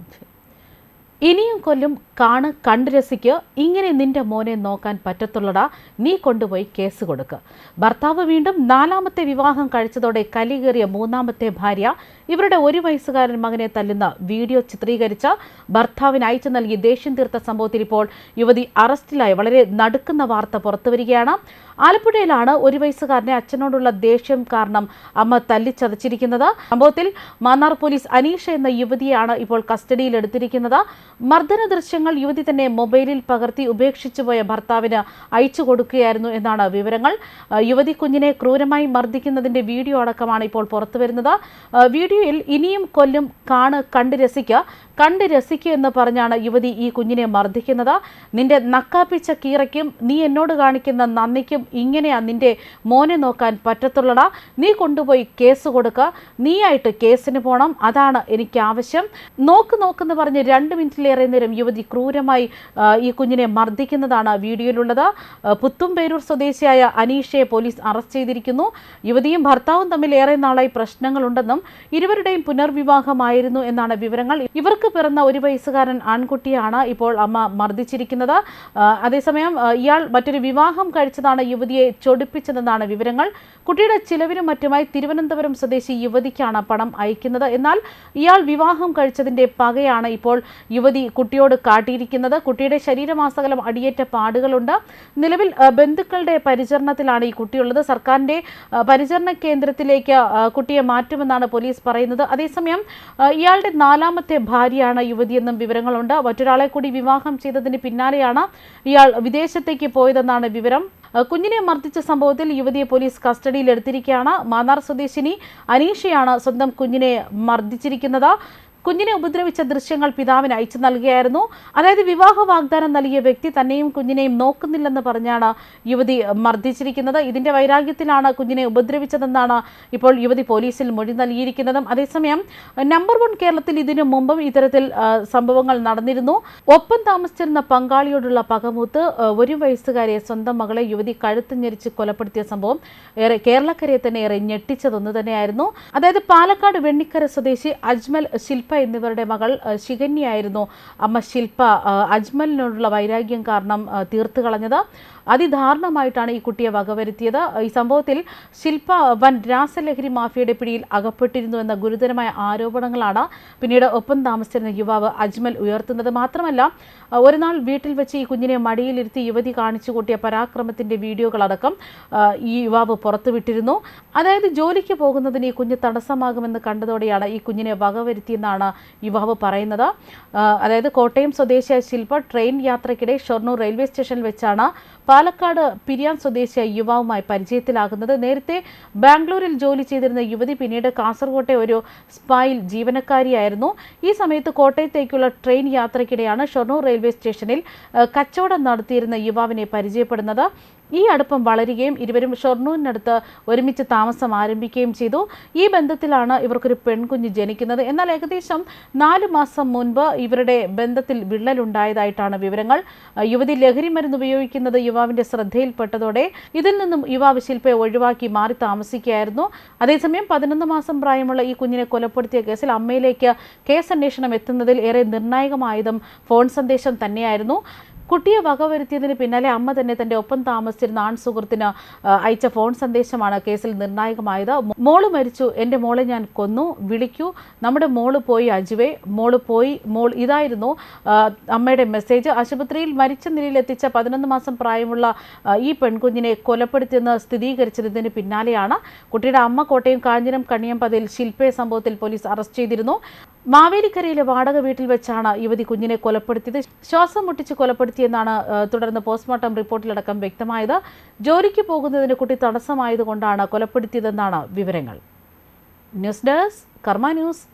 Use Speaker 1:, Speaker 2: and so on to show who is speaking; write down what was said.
Speaker 1: Okay. ഇനിയും കൊല്ലും കാണ് കണ്ടു രസിക്ക്. ഇങ്ങനെ നിന്റെ മോനെ നോക്കാൻ പറ്റത്തുള്ളടാ. നീ കൊണ്ടുപോയി കേസ് കൊടുക്ക്. ഭർത്താവ് വീണ്ടും നാലാമത്തെ വിവാഹം കഴിച്ചതോടെ കലികേറിയ മൂന്നാമത്തെ ഭാര്യ ഇവരുടെ ഒരു വയസ്സുകാരൻ മകനെ തല്ലുന്ന വീഡിയോ ചിത്രീകരിച്ച ഭർത്താവിന് അയച്ചു നൽകി ദേഷ്യം തീർത്ത സംഭവത്തിൽ ഇപ്പോൾ യുവതി അറസ്റ്റിലായി. വളരെ നടുക്കുന്ന വാർത്ത പുറത്തുവരികയാണ് ആലപ്പുഴയിലാണ് ഒരു വയസ്സുകാരനെ അച്ഛനോടുള്ള ദേഷ്യം കാരണം അമ്മ തല്ലിച്ചതച്ചിരിക്കുന്നത്. സംഭവത്തിൽ മാന്നാർ പോലീസ് അനീഷ എന്ന യുവതിയാണ് ഇപ്പോൾ കസ്റ്റഡിയിൽ എടുത്തിരിക്കുന്നത്. മർദ്ദന ദൃശ്യങ്ങൾ യുവതി തന്നെ മൊബൈലിൽ പകർത്തി ഉപേക്ഷിച്ചുപോയ ഭർത്താവിന് അയച്ചു കൊടുക്കുകയായിരുന്നു എന്നാണ് വിവരങ്ങൾ. യുവതി കുഞ്ഞിനെ ക്രൂരമായി മർദ്ദിക്കുന്നതിന്റെ വീഡിയോ അടക്കമാണ് ഇപ്പോൾ പുറത്തുവരുന്നത്. വീഡിയോയിൽ ഇനിയും കൊല്ലും കാണ് കണ്ട് രസിക്കുക. കണ്ട് രസിക്കൂ എന്ന് പറഞ്ഞാണ് യുവതി ഈ കുഞ്ഞിനെ മർദ്ദിക്കുന്നത്. നിന്റെ നക്കാപ്പിച്ച കീറയ്ക്കും നീ എന്നോട് കാണിക്കുന്ന നന്ദിക്കും ഇങ്ങനെയാ നിന്റെ മോനെ നോക്കാൻ പറ്റത്തുള്ളടാ. നീ കൊണ്ടുപോയി കേസ് കൊടുക്കുക നീയായിട്ട് കേസിന് പോകണം അതാണ് എനിക്ക് ആവശ്യം. നോക്ക് നോക്കെന്ന് പറഞ്ഞ് രണ്ട് മിനിറ്റിലേറെ നേരം യുവതി ക്രൂരമായി ഈ കുഞ്ഞിനെ മർദ്ദിക്കുന്നതാണ് വീഡിയോയിലുള്ളത്. പുത്തുംപേരൂർ സ്വദേശിയായ അനീഷയെ പോലീസ് അറസ്റ്റ് ചെയ്തിരിക്കുന്നു. യുവതിയും ഭർത്താവും തമ്മിൽ ഏറെ നാളായി പ്രശ്നങ്ങളുണ്ടെന്നും ഇരുവരുടെയും പുനർവിവാഹമായിരുന്നു എന്നാണ് വിവരങ്ങൾ. ഇവർക്ക് പിറന്ന ഒരു വയസ്സുകാരൻ ആൺകുട്ടിയാണ് ഇപ്പോൾ അമ്മ മർദ്ദിച്ചിരിക്കുന്നത്. അതേസമയം ഇയാൾ മറ്റൊരു വിവാഹം കഴിച്ചതാണ് യുവതിയെ ചൊടിപ്പിച്ചതെന്നാണ് വിവരങ്ങൾ. കുട്ടിയുടെ ചിലവിനും മറ്റുമായി തിരുവനന്തപുരം സ്വദേശി യുവതിക്കാണ് പണം അയക്കുന്നത്. എന്നാൽ ഇയാൾ വിവാഹം കഴിച്ചതിന്റെ പകയാണ് ഇപ്പോൾ യുവതി കുട്ടിയോട് കാട്ടിയിരിക്കുന്നത്. കുട്ടിയുടെ ശരീരമാസകലം അടിയേറ്റ പാടുകളുണ്ട്. നിലവിൽ ബന്ധുക്കളുടെ പരിചരണത്തിലാണ് ഈ കുട്ടിയുള്ളത്. സർക്കാരിന്റെ പരിചരണ കേന്ദ്രത്തിലേക്ക് കുട്ടിയെ മാറ്റുമെന്നാണ് പോലീസ് പറയുന്നത്. അതേസമയം ഇയാളുടെ നാലാമത്തെ ഭാര്യയാണ് യുവതിയെന്നും വിവരങ്ങളുണ്ട്. മറ്റൊരാളെ കൂടി വിവാഹം ചെയ്തതിന് പിന്നാലെയാണ് ഇയാൾ വിദേശത്തേക്ക് പോയതെന്നാണ് വിവരം. കുഞ്ഞിനെ മർദ്ദിച്ച സംഭവത്തിൽ യുവതിയെ പോലീസ് കസ്റ്റഡിയിൽ എടുത്തിരിക്കുകയാണ്. മാന്നാർ സ്വദേശിനി അനീഷയാണ് സ്വന്തം കുഞ്ഞിനെ മർദ്ദിച്ചിരിക്കുന്നത്. കുഞ്ഞിനെ ഉപദ്രവിച്ച ദൃശ്യങ്ങൾ പിതാവിന് അയച്ചു നൽകുകയായിരുന്നു അതായത് വിവാഹ വാഗ്ദാനം നൽകിയ വ്യക്തി തന്നെയും കുഞ്ഞിനെയും നോക്കുന്നില്ലെന്ന് പറഞ്ഞാണ് യുവതി മർദ്ദിച്ചിരിക്കുന്നത്. ഇതിന്റെ വൈരാഗ്യത്തിലാണ് കുഞ്ഞിനെ ഉപദ്രവിച്ചതെന്നാണ് ഇപ്പോൾ യുവതി പോലീസിൽ മൊഴി നൽകിയിരിക്കുന്നതും. അതേസമയം നമ്പർ വൺ കേരളത്തിൽ ഇതിനു മുമ്പും ഇത്തരത്തിൽ സംഭവങ്ങൾ നടന്നിരുന്നു. ഒപ്പം താമസിച്ചിരുന്ന പങ്കാളിയോടുള്ള പകമൂത്ത് ഒരു വയസ്സുകാരെ സ്വന്തം മകളെ യുവതി കഴുത്ത് ഞെരിച്ച് കൊലപ്പെടുത്തിയ സംഭവം ഏറെ കേരളക്കരയെ തന്നെ ഏറെ ഞെട്ടിച്ചതൊന്നു തന്നെയായിരുന്നു. അതായത് പാലക്കാട് വെണ്ണിക്കര സ്വദേശി അജ്മൽ ശില്പ എന്നിവരുടെ മകൾ ശികന്യായിരുന്നു അമ്മ ശിൽപ അജ്മലിനോടുള്ള വൈരാഗ്യം കാരണം തീർത്തു കളഞ്ഞത്. അതിദാരുണമായിട്ടാണ് ഈ കുട്ടിയെ വകവരുത്തിയത്. ഈ സംഭവത്തിൽ ശില്പ വൻ രാസലഹരി മാഫിയയുടെ പിടിയിൽ അകപ്പെട്ടിരുന്നു എന്ന ഗുരുതരമായ ആരോപണങ്ങളാണ് പിന്നീട് ഒപ്പം താമസിച്ചിരുന്ന യുവാവ് അജ്മൽ ഉയർത്തുന്നത്. മാത്രമല്ല ഒരു നാൾ വീട്ടിൽ വെച്ച് ഈ കുഞ്ഞിനെ മടിയിലിരുത്തി യുവതി കാണിച്ചു കൂട്ടിയ പരാക്രമത്തിന്റെ വീഡിയോകളടക്കം ഈ യുവാവ് പുറത്തുവിട്ടിരുന്നു. അതായത് ജോലിക്ക് പോകുന്നതിന് ഈ കുഞ്ഞ് തടസ്സമാകുമെന്ന് കണ്ടതോടെയാണ് ഈ കുഞ്ഞിനെ വകവരുത്തിയെന്നാണ് യുവാവ് പറയുന്നത്. അതായത് കോട്ടയം സ്വദേശിയായ ശില്പ ട്രെയിൻ യാത്രയ്ക്കിടെ ഷൊർണൂർ റെയിൽവേ സ്റ്റേഷനിൽ വെച്ചാണ് പാലക്കാട് പിരിയാൻ സ്വദേശിയായ യുവാവുമായി പരിചയത്തിലാകുന്നത്. നേരത്തെ ബാംഗ്ലൂരിൽ ജോലി ചെയ്തിരുന്ന യുവതി പിന്നീട് കാസർകോട്ടെ ഒരു സ്പായിൽ ജീവനക്കാരിയായിരുന്നു. ഈ സമയത്ത് കോട്ടയത്തേക്കുള്ള ട്രെയിൻ യാത്രയ്ക്കിടെയാണ് ഷൊർണൂർ റെയിൽവേ സ്റ്റേഷനിൽ കച്ചവടം നടത്തിയിരുന്ന യുവാവിനെ പരിചയപ്പെടുന്നത്. ഈ അടുപ്പം വളരുകയും ഇരുവരും ഷൊർണൂരിനടുത്ത് ഒരുമിച്ച് താമസം ആരംഭിക്കുകയും ചെയ്തു. ഈ ബന്ധത്തിലാണ് ഇവർക്കൊരു പെൺകുഞ്ഞ് ജനിക്കുന്നത്. എന്നാൽ ഏകദേശം നാലു മാസം മുൻപ് ഇവരുടെ ബന്ധത്തിൽ വിള്ളലുണ്ടായതായിട്ടാണ് വിവരങ്ങൾ. യുവതി ലഹരി മരുന്ന് ഉപയോഗിക്കുന്നത് യുവാവിന്റെ ശ്രദ്ധയിൽപ്പെട്ടതോടെ ഇതിൽ നിന്നും യുവാവ് ശില്പയെ ഒഴിവാക്കി മാറി താമസിക്കുകയായിരുന്നു. അതേസമയം പതിനൊന്ന് മാസം പ്രായമുള്ള ഈ കുഞ്ഞിനെ കൊലപ്പെടുത്തിയ കേസിൽ അമ്മയിലേക്ക് കേസ് അന്വേഷണം എത്തുന്നതിൽ ഏറെ നിർണായകമായതും ഫോൺ സന്ദേശം തന്നെയായിരുന്നു. കുട്ടിയെ വകവരുത്തിയതിന് പിന്നാലെ അമ്മ തന്നെ തന്റെ ഒപ്പം താമസിച്ചിരുന്ന ആൺ സുഹൃത്തിന് അയച്ച ഫോൺ സന്ദേശമാണ് കേസിൽ നിർണായകമായത്. മോൾ മരിച്ചു. എന്റെ മോളെ ഞാൻ കൊന്നു. വിളിക്കൂ. നമ്മുടെ മോൾ പോയി അജുവേ. മോൾ പോയി. മോൾ ഇതായിരുന്നു. അമ്മയുടെ മെസ്സേജ്. ആശുപത്രിയിൽ മരിച്ച നിലയിൽ എത്തിച്ച പതിനൊന്ന് മാസം പ്രായമുള്ള ഈ പെൺകുഞ്ഞിനെ കൊലപ്പെടുത്തിയെന്ന് സ്ഥിരീകരിച്ചതിന് പിന്നാലെയാണ് കുട്ടിയുടെ അമ്മ കോട്ടയം കാഞ്ഞിരം കണിയമ്പതിൽ ശില്പയെ സംഭവത്തിൽ പോലീസ് അറസ്റ്റ് ചെയ്തിരുന്നു. മാവേലിക്കരയിലെ വാടക വീട്ടിൽ വെച്ചാണ് യുവതി കുഞ്ഞിനെ കൊലപ്പെടുത്തിയത്. ശ്വാസം മുട്ടിച്ച് കൊലപ്പെടുത്തിയെന്നാണ് തുടർന്ന് പോസ്റ്റ്മോർട്ടം റിപ്പോർട്ടിലടക്കം വ്യക്തമായത്. ജോലിക്ക് പോകുന്നതിന് കുട്ടി തടസ്സമായതുകൊണ്ടാണ് കൊലപ്പെടുത്തിയതെന്നാണ് വിവരങ്ങൾ. News desk Karma news.